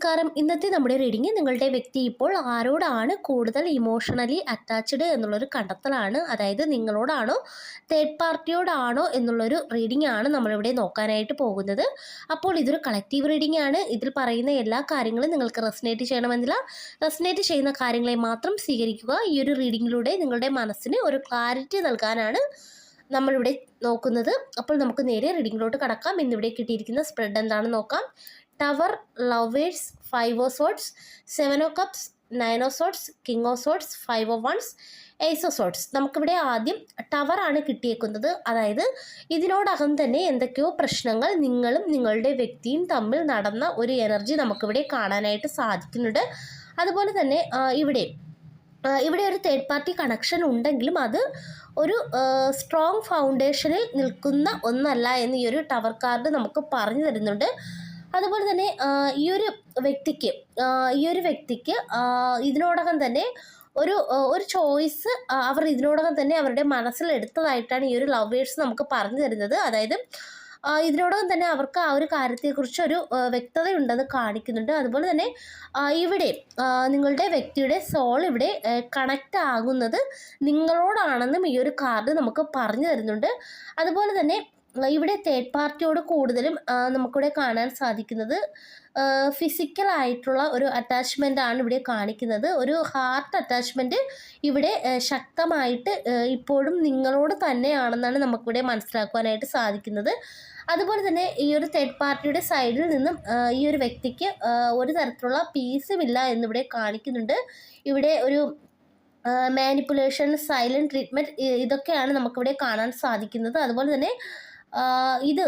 നമസ്കാരം. ഇന്നത്തെ നമ്മുടെ റീഡിംഗ് നിങ്ങളുടെ വ്യക്തി ഇപ്പോൾ ആരോടാണ് കൂടുതൽ ഇമോഷണലി അറ്റാച്ച്ഡ് എന്നുള്ളൊരു കണ്ടെത്തലാണ്. അതായത് നിങ്ങളോടാണോ തേർഡ് പാർട്ടിയോടാണോ എന്നുള്ളൊരു റീഡിംഗ് ആണ് നമ്മളിവിടെ നോക്കാനായിട്ട് പോകുന്നത്. അപ്പോൾ ഇതൊരു കളക്റ്റീവ് റീഡിംഗ് ആണ്. ഇതിൽ പറയുന്ന എല്ലാ കാര്യങ്ങളും നിങ്ങൾക്ക് റെസനേറ്റ് ചെയ്യണമെന്നില്ല. റെസനേറ്റ് ചെയ്യുന്ന കാര്യങ്ങളെ മാത്രം സ്വീകരിക്കുക. ഈ ഒരു റീഡിങ്ങിലൂടെ നിങ്ങളുടെ മനസ്സിന് ഒരു ക്ലാരിറ്റി നൽകാനാണ് നമ്മളിവിടെ നോക്കുന്നത്. അപ്പോൾ നമുക്ക് നേരെ റീഡിങ്ങിലോട്ട് കടക്കാം. ഇന്നിവിടെ കിട്ടിയിരിക്കുന്ന സ്പ്രെഡ് എന്താണെന്ന് നോക്കാം. Tower lovers five of swords seven of cups nine of swords king of swords five of wands ace of swords നമുക്കിവിടെ ആദ്യം ടവർ ആണ് കിട്ടിയേക്കുന്നത്. അതായത് ഇതിനോടകം തന്നെ എന്തൊക്കെയോ പ്രശ്നങ്ങൾ നിങ്ങളും നിങ്ങളുടെ വ്യക്തിയും തമ്മിൽ നടന്ന ഒരു എനർജി നമുക്കിവിടെ കാണാനായിട്ട് സാധിക്കുന്നുണ്ട്. അതുപോലെ തന്നെ ഇവിടെ ഇവിടെ ഒരു തേർഡ് പാർട്ടി കണക്ഷൻ ഉണ്ടെങ്കിലും അത് ഒരു സ്ട്രോങ് ഫൗണ്ടേഷനിൽ നിൽക്കുന്ന ഒന്നല്ല എന്ന് ഈ ഒരു ടവർ കാർഡ് നമുക്ക് പറഞ്ഞു തരുന്നുണ്ട്. അതുപോലെ തന്നെ ഈ ഒരു വ്യക്തിക്ക് ഈ ഒരു വ്യക്തിക്ക് ഇതിനോടകം തന്നെ ഒരു ഒരു ചോയ്സ് അവർ ഇതിനോടകം തന്നെ അവരുടെ മനസ്സിൽ എടുത്തതായിട്ടാണ് ഈ ഒരു ലവേഴ്സ് നമുക്ക് പറഞ്ഞു തരുന്നത്. അതായത് ഇതിനോടകം തന്നെ അവർക്ക് ആ ഒരു കാര്യത്തെക്കുറിച്ച് ഒരു വ്യക്തതയുണ്ടെന്ന് കാണിക്കുന്നുണ്ട്. അതുപോലെ തന്നെ ഇവിടെ നിങ്ങളുടെ വ്യക്തിയുടെ സോൾ ഇവിടെ കണക്റ്റ് ആകുന്നത് നിങ്ങളോടാണെന്നും ഈ ഒരു കാർഡ് നമുക്ക് പറഞ്ഞു തരുന്നുണ്ട്. അതുപോലെ തന്നെ ഇവിടെ തേർഡ് പാർട്ടിയോട് കൂടുതലും നമുക്കിവിടെ കാണാൻ സാധിക്കുന്നത് ഫിസിക്കൽ ആയിട്ടുള്ള ഒരു അറ്റാച്ച്മെന്റ് ആണ് ഇവിടെ കാണിക്കുന്നത്. ഒരു ഹാർട്ട് അറ്റാച്ച്മെന്റ് ഇവിടെ ശക്തമായിട്ട് ഇപ്പോഴും നിങ്ങളോട് തന്നെയാണെന്നാണ് നമുക്കിവിടെ മനസ്സിലാക്കുവാനായിട്ട് സാധിക്കുന്നത്. അതുപോലെ തന്നെ ഈ ഒരു തേർഡ് പാർട്ടിയുടെ സൈഡിൽ നിന്നും ഈ ഒരു വ്യക്തിക്ക് ഒരു തരത്തിലുള്ള പീസുമില്ല എന്നിവിടെ കാണിക്കുന്നുണ്ട്. ഇവിടെ ഒരു മാനിപ്പുലേഷൻ സൈലന്റ് ട്രീറ്റ്മെന്റ് ഇതൊക്കെയാണ് നമുക്കിവിടെ കാണാൻ സാധിക്കുന്നത്. അതുപോലെ തന്നെ ഇത്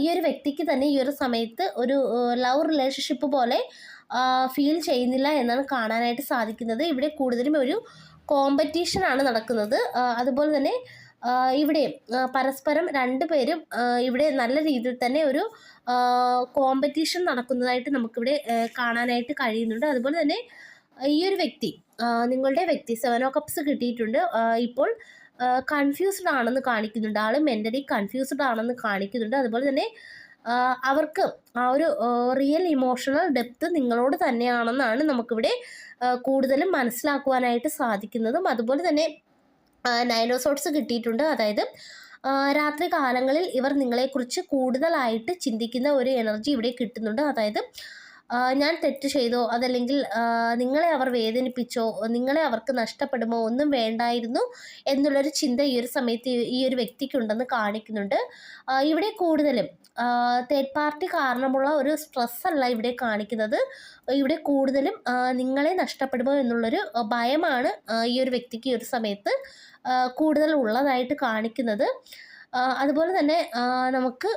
ഈ ഒരു വ്യക്തിക്ക് തന്നെ ഈ ഒരു സമയത്ത് ഒരു ലവ് റിലേഷൻഷിപ്പ് പോലെ ഫീൽ ചെയ്യുന്നില്ല എന്നാണ് കാണാനായിട്ട് സാധിക്കുന്നത്. ഇവിടെ കൂടുതലും ഒരു കോമ്പറ്റീഷനാണ് നടക്കുന്നത്. അതുപോലെ തന്നെ ഇവിടെ പരസ്പരം രണ്ടുപേരും പേരും ഇവിടെ നല്ല രീതിയിൽ തന്നെ ഒരു കോമ്പറ്റീഷൻ നടക്കുന്നതായിട്ട് നമുക്കിവിടെ കാണാനായിട്ട് കഴിയുന്നുണ്ട്. അതുപോലെ തന്നെ ഈ ഒരു വ്യക്തി നിങ്ങളുടെ വ്യക്തി സെവൻ ഓ കപ്സ് കിട്ടിയിട്ടുണ്ട്. ഇപ്പോൾ കൺഫ്യൂസ്ഡ് ആണെന്ന് കാണിക്കുന്നുണ്ട്. ആൾ മെന്റലി കൺഫ്യൂസ്ഡ് ആണെന്ന് കാണിക്കുന്നുണ്ട്. അതുപോലെ തന്നെ അവർക്ക് ആ ഒരു റിയൽ ഇമോഷണൽ ഡെപ്ത് നിങ്ങളോട് തന്നെയാണെന്നാണ് നമുക്കിവിടെ കൂടുതലും മനസ്സിലാക്കുവാനായിട്ട് സാധിക്കുന്നതും. അതുപോലെ തന്നെ നൈനോസോട്സ് കിട്ടിയിട്ടുണ്ട്. അതായത് രാത്രി കാലങ്ങളിൽ ഇവർ നിങ്ങളെക്കുറിച്ച് കൂടുതലായിട്ട് ചിന്തിക്കുന്ന ഒരു എനർജി ഇവിടെ കിട്ടുന്നുണ്ട്. അതായത് ഞാൻ തെറ്റ് ചെയ്തോ? അതല്ലെങ്കിൽ നിങ്ങളെ അവർ വേദനിപ്പിച്ചോ? നിങ്ങളെ അവർക്ക് നഷ്ടപ്പെടുമോ? ഒന്നും വേണ്ടായിരുന്നു എന്നുള്ളൊരു ചിന്ത ഈ ഒരു സമയത്ത് ഈ- ഒരു വ്യക്തിക്കുണ്ടെന്ന് കാണിക്കുന്നുണ്ട്. ഇവിടെ കൂടുതലും തേർഡ് പാർട്ടി കാരണമുള്ള ഒരു സ്ട്രെസ് അല്ല ഇവിടെ കാണിക്കുന്നത്. ഇവിടെ കൂടുതലും നിങ്ങളെ നഷ്ടപ്പെടുമോ എന്നുള്ളൊരു ഭയമാണ് ഈ ഒരു വ്യക്തിക്ക് ഈ ഒരു സമയത്ത് കൂടുതൽ ഉള്ളതായിട്ട് കാണിക്കുന്നത്. അതുപോലെ തന്നെ നമുക്ക്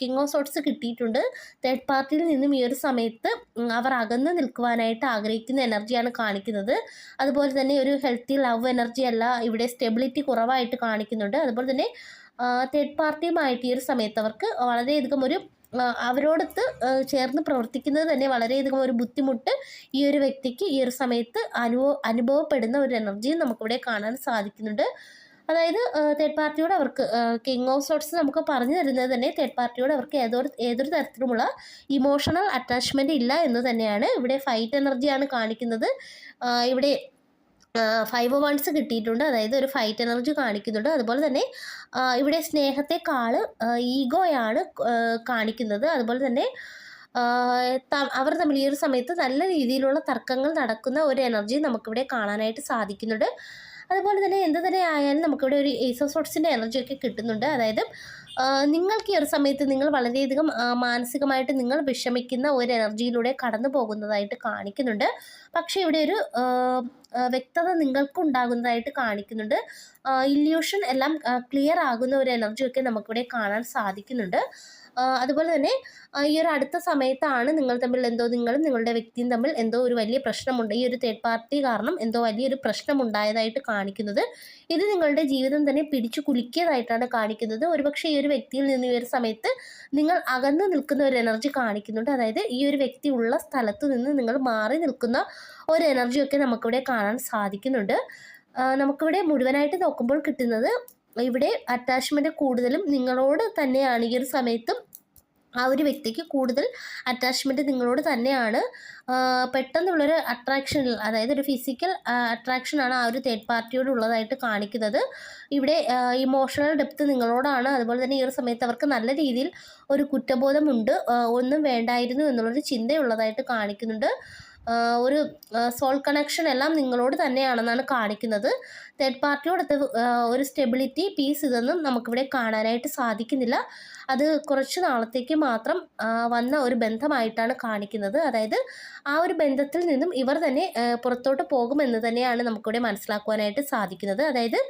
കിങ് ഓഫ് സോട്ട്സ് കിട്ടിയിട്ടുണ്ട്. തേർഡ് പാർട്ടിയിൽ നിന്നും ഈ ഒരു സമയത്ത് അവർ അകന്ന് നിൽക്കുവാനായിട്ട് ആഗ്രഹിക്കുന്ന എനർജിയാണ് കാണിക്കുന്നത്. അതുപോലെ തന്നെ ഒരു ഹെൽത്തി ലവ് എനർജി അല്ല ഇവിടെ സ്റ്റെബിലിറ്റി കുറവായിട്ട് കാണിക്കുന്നുണ്ട്. അതുപോലെ തന്നെ തേർഡ് പാർട്ടിയുമായിട്ട് ഈ ഒരു സമയത്ത് അവർക്ക് വളരെയധികം ഒരു അവരോടൊത്ത് ചേർന്ന് പ്രവർത്തിക്കുന്നത് തന്നെ വളരെയധികം ഒരു ബുദ്ധിമുട്ട് ഈ ഒരു വ്യക്തിക്ക് ഈ ഒരു സമയത്ത് അനുഭവ അനുഭവപ്പെടുന്ന ഒരു എനർജിയും നമുക്കിവിടെ കാണാൻ സാധിക്കുന്നുണ്ട്. അതായത് തേർഡ് പാർട്ടിയോട് അവർക്ക് കിങ് ഓഫ് സോട്ട്സ് നമുക്ക് പറഞ്ഞു തരുന്നത് തന്നെ തേർഡ് പാർട്ടിയോട് അവർക്ക് ഏതൊരു ഏതൊരു തരത്തിലുമുള്ള ഇമോഷണൽ അറ്റാച്ച്മെന്റ് ഇല്ല എന്ന് തന്നെയാണ് ഇവിടെ ഫൈറ്റ് എനർജിയാണ് കാണിക്കുന്നത്. ഇവിടെ ഫൈവ് വൺസ് കിട്ടിയിട്ടുണ്ട്. അതായത് ഒരു ഫൈറ്റ് എനർജി കാണിക്കുന്നുണ്ട്. അതുപോലെ തന്നെ ഇവിടെ സ്നേഹത്തെക്കാൾ ഈഗോയാണ് കാണിക്കുന്നത്. അതുപോലെ തന്നെ അവർ തമ്മിൽ ഈ ഒരു സമയത്ത് നല്ല രീതിയിലുള്ള തർക്കങ്ങൾ നടക്കുന്ന ഒരു എനർജി നമുക്കിവിടെ കാണാനായിട്ട് സാധിക്കുന്നുണ്ട്. അതുപോലെ തന്നെ എന്ത് തന്നെ ആയാലും നമുക്കിവിടെ ഒരു ഏസോസോട്സിന്റെ എനർജിയൊക്കെ കിട്ടുന്നുണ്ട്. അതായത് നിങ്ങൾക്ക് ഈ ഒരു സമയത്ത് നിങ്ങൾ വളരെയധികം മാനസികമായിട്ട് നിങ്ങൾ വിഷമിക്കുന്ന ഒരു എനർജിയിലൂടെ കടന്നു പോകുന്നതായിട്ട് കാണിക്കുന്നുണ്ട്. പക്ഷേ ഇവിടെ ഒരു വ്യക്തത നിങ്ങൾക്ക് ഉണ്ടാകുന്നതായിട്ട് കാണിക്കുന്നുണ്ട്. ഇല്യൂഷൻ എല്ലാം ക്ലിയർ ആകുന്ന ഒരു എനർജിയൊക്കെ നമുക്കിവിടെ കാണാൻ സാധിക്കുന്നുണ്ട്. അതുപോലെ തന്നെ ഈ ഒരു അടുത്ത സമയത്താണ് നിങ്ങൾ തമ്മിൽ എന്തോ നിങ്ങളും നിങ്ങളുടെ വ്യക്തിയും തമ്മിൽ എന്തോ ഒരു വലിയ പ്രശ്നമുണ്ട്. ഈ ഒരു തേർഡ് പാർട്ടി കാരണം എന്തോ വലിയൊരു പ്രശ്നമുണ്ടായതായിട്ട് കാണിക്കുന്നത്. ഇത് നിങ്ങളുടെ ജീവിതം തന്നെ പിടിച്ചു കുലുക്കിയതായിട്ടാണ് കാണിക്കുന്നത്. ഒരുപക്ഷെ ഈ ഒരു വ്യക്തിയിൽ നിന്ന് ഈ ഒരു സമയത്ത് നിങ്ങൾ അകന്നു നിൽക്കുന്ന ഒരു എനർജി കാണിക്കുന്നുണ്ട്. അതായത് ഈ ഒരു വ്യക്തി ഉള്ള സ്ഥലത്ത് നിന്ന് നിങ്ങൾ മാറി നിൽക്കുന്ന ഒരു എനർജിയൊക്കെ നമുക്കിവിടെ കാണാൻ സാധിക്കുന്നുണ്ട്. നമുക്കിവിടെ മുഴുവനായിട്ട് നോക്കുമ്പോൾ കിട്ടുന്നത് ഇവിടെ അറ്റാച്ച്മെന്റ് കൂടുതലും നിങ്ങളോട് തന്നെയാണ്. ഈ ഒരു സമയത്തും ആ ഒരു വ്യക്തിക്ക് കൂടുതൽ അറ്റാച്ച്മെന്റ് നിങ്ങളോട് തന്നെയാണ്. പെട്ടെന്നുള്ളൊരു അട്രാക്ഷൻ അതായത് ഒരു ഫിസിക്കൽ അട്രാക്ഷനാണ് ആ ഒരു തേർഡ് പാർട്ടിയോട് ഉള്ളതായിട്ട് കാണിക്കുന്നത്. ഇവിടെ ഇമോഷണൽ ഡെപ്ത് നിങ്ങളോടാണ്. അതുപോലെ തന്നെ ഈ ഒരു സമയത്ത് അവർക്ക് നല്ല രീതിയിൽ ഒരു കുറ്റബോധമുണ്ട്. ഒന്നും വേണ്ടായിരുന്നു എന്നുള്ളൊരു ചിന്തയുള്ളതായിട്ട് കാണിക്കുന്നുണ്ട്. ഒരു സോൾ കണക്ഷൻ എല്ലാം നിങ്ങളോട് തന്നെയാണെന്നാണ് കാണിക്കുന്നത്. തേർഡ് പാർട്ടിയോട് ഒരു സ്റ്റെബിലിറ്റി പീസ് ഇതൊന്നും നമുക്കിവിടെ കാണാനായിട്ട് സാധിക്കുന്നില്ല. അത് കുറച്ച് നാളത്തേക്ക് മാത്രം വന്ന ഒരു ബന്ധമായിട്ടാണ് കാണിക്കുന്നത്. അതായത് ആ ഒരു ബന്ധത്തിൽ നിന്നും ഇവർ തന്നെ പുറത്തോട്ട് പോകുമെന്ന് തന്നെയാണ് നമുക്കിവിടെ മനസ്സിലാക്കുവാനായിട്ട് സാധിക്കുന്നത്. അതായത്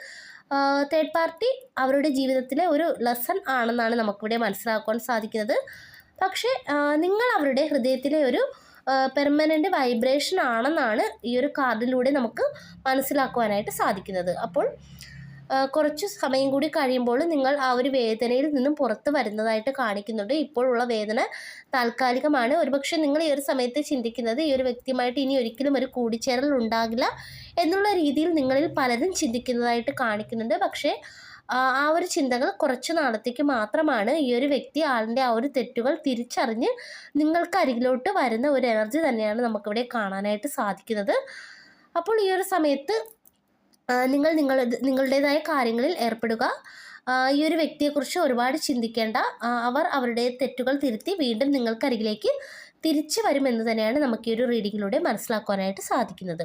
തേർഡ് പാർട്ടി അവരുടെ ജീവിതത്തിലെ ഒരു ലെസൺ ആണെന്നാണ് നമുക്കിവിടെ മനസ്സിലാക്കുവാൻ സാധിക്കുന്നത്. പക്ഷേ നിങ്ങൾ അവരുടെ ഹൃദയത്തിലെ ഒരു പെർമനന്റ് വൈബ്രേഷൻ ആണെന്നാണ് ഈ ഒരു കാർഡിലൂടെ നമുക്ക് മനസ്സിലാക്കുവാനായിട്ട് സാധിക്കുന്നത്. അപ്പോൾ കുറച്ച് സമയം കൂടി കഴിയുമ്പോൾ നിങ്ങൾ ആ ഒരു വേദനയിൽ നിന്നും പുറത്ത് വരുന്നതായിട്ട് കാണിക്കുന്നുണ്ട്. ഇപ്പോഴുള്ള വേദന താൽക്കാലികമാണ്. ഒരുപക്ഷെ നിങ്ങൾ ഈ ഒരു സമയത്ത് ചിന്തിക്കുന്നത് ഈ ഒരു വ്യക്തിയുമായിട്ട് ഇനി ഒരിക്കലും ഒരു കൂടിച്ചേരൽ ഉണ്ടാകില്ല എന്നുള്ള രീതിയിൽ നിങ്ങളിൽ പലരും ചിന്തിക്കുന്നതായിട്ട് കാണിക്കുന്നുണ്ട്. പക്ഷേ ആ ഒരു ചിന്തകൾ കുറച്ച് നാളത്തേക്ക് മാത്രമാണ് ഈ ഒരു വ്യക്തി ആളിന്റെ ആ ഒരു തെറ്റുകൾ തിരിച്ചറിഞ്ഞ് നിങ്ങൾക്ക് അരികിലോട്ട് വരുന്ന ഒരു എനർജി തന്നെയാണ് നമുക്കിവിടെ കാണാനായിട്ട് സാധിക്കുന്നത്. അപ്പോൾ ഈ ഒരു സമയത്ത് നിങ്ങൾ നിങ്ങൾ നിങ്ങളുടേതായ കാര്യങ്ങളിൽ ഏർപ്പെടുക. ഈ ഒരു വ്യക്തിയെക്കുറിച്ച് ഒരുപാട് ചിന്തിക്കേണ്ട. അവർ അവരുടെ തെറ്റുകൾ തിരുത്തി വീണ്ടും നിങ്ങൾക്കരികിലേക്ക് തിരിച്ചു വരുമെന്ന് തന്നെയാണ് നമുക്ക് ഈ ഒരു റീഡിങ്ങിലൂടെ മനസ്സിലാക്കുവാനായിട്ട് സാധിക്കുന്നത്.